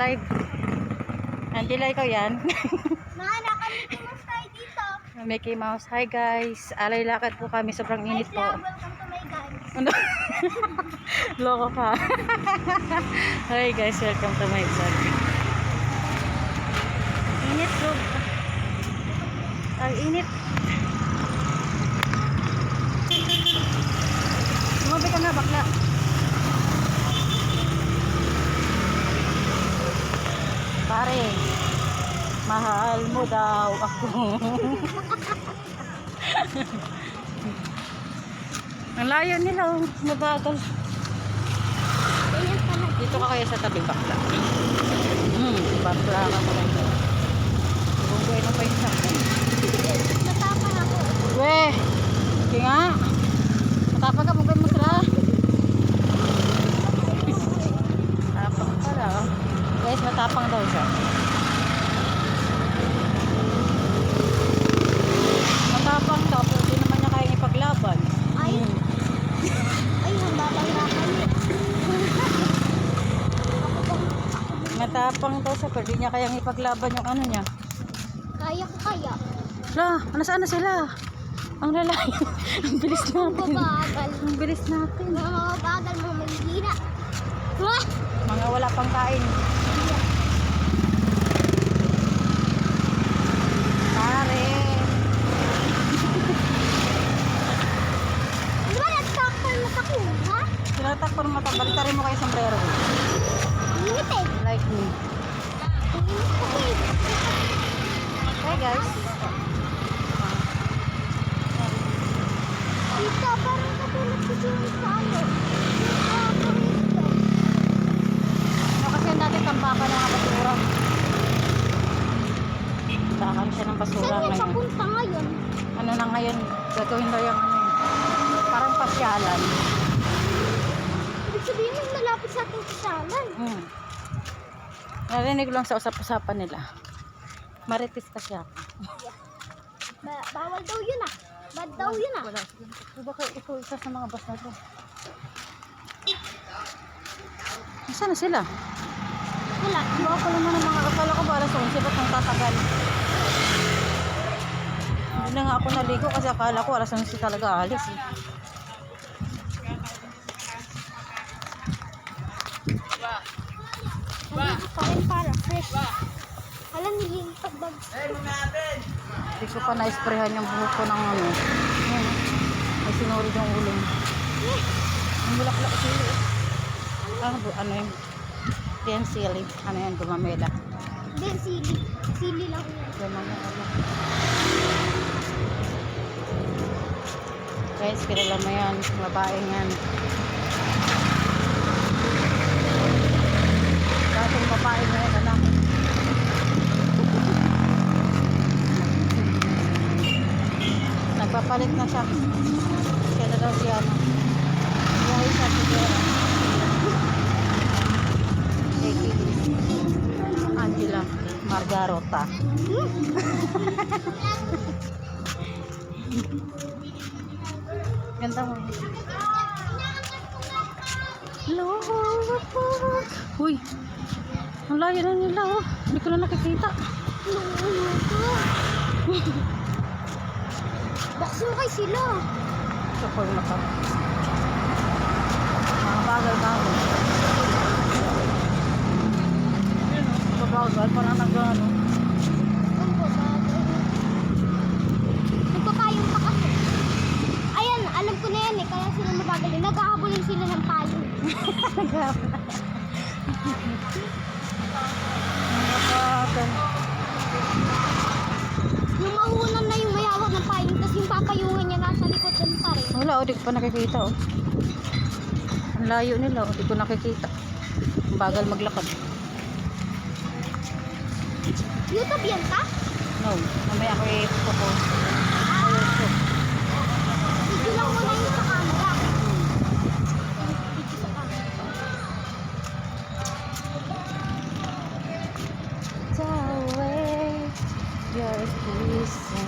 live. Angela, ikaw yan. Nana, kami pumunta tayo dito. Mickey Mouse. Hi guys. Alay lakad po kami. Sobrang init po. Welcome to my guys. Ano? Loko ka. Hi guys, welcome to my vlog. Init bro. Ang init. Sumabi ka nga bakla. Pare, mahal mo daw ako. Ang layo nila, oh. mabagal. Dito ka kaya sa tabi bakla. Hmm, bakla ka pala ito. Bunggoy na pa yung sakit. Natapang ako. Weh, sige nga. Matapag ka, bunggoy mo sila. Matapang pala. oh. Guys, matapang daw siya. Matapang daw, pero di naman niya kaya ipaglaban. Ay, Hmm. ay, ang babang na kami. Matapang daw siya, pero di niya kayang ipaglaban yung ano niya. Kaya ko kaya. La, ano saan na sila? Ang lalaki. Ang bilis Ang natin. babagal. Ang bilis natin. Mabagal, mahihina. Wah! Mga wala pang kain. Pare. Di ba nagtakpan na sa kuha? Tinatakpan Balitarin mo kayo sombrero. Init eh. Like me. Eh. Hey guys. Tita, parang katulad ko dun sa ano. Ano kasi dati tampakan ng mga basura. Takan siya ng basura Saan ngayon. papunta ngayon? Ano na ngayon? Gagawin daw yung ano yun. Parang pasyalan. Ibig sabihin yung malapit sa ating kasalan. Hmm. Narinig ko lang sa usap-usapan nila. Marites kasi ako. Ba- bawal daw yun ah. Bad daw yun ah. Wala. So, baka ikaw isa sa mga bus na to. Nasaan na sila? Wala. Iba ko naman ang mga akala ko ba alas 11 ba't nang tatagal? Hindi na nga ako naligo kasi akala ko alas 11 talaga alis eh. Nandito pa rin para fresh. Alam, nilintag bag. Hindi ko pa na-sprayhan yung buhok ko ng ano. Yan. May sinurid yung ulo. Ang bulaklak sili. Ano ba? Ano yun? Yan sili. Ano yan? Gumamela. Hindi, sili. Sili lang yun. Gumamela. Guys, kilala mo yan. Babaeng yan. Dating babae mo yan, anak. Nagpapalit na siya. Kaya na daw siya, ano. Buhay siya siguro. Angela Margarota. Ganda mo. Lord, Uy, ang layo na nila oh. Hindi ko na nakikita. Baksin kay sila. Sa ko na ka. Mga bagal-bagal. Bagal, parang nag-ano. Nagpapayong pa kasi. Ayan, alam ko na yan eh. Kaya sila mabagal yun. Naghahabulin sila ng payong. Bagal. oh, di ko pa nakikita oh. Ang layo nila oh, di ko nakikita. Ang bagal maglakad. YouTube yan ka? No, mamaya ako ipopost. Hindi lang muna yung sa camera. Away, your peace.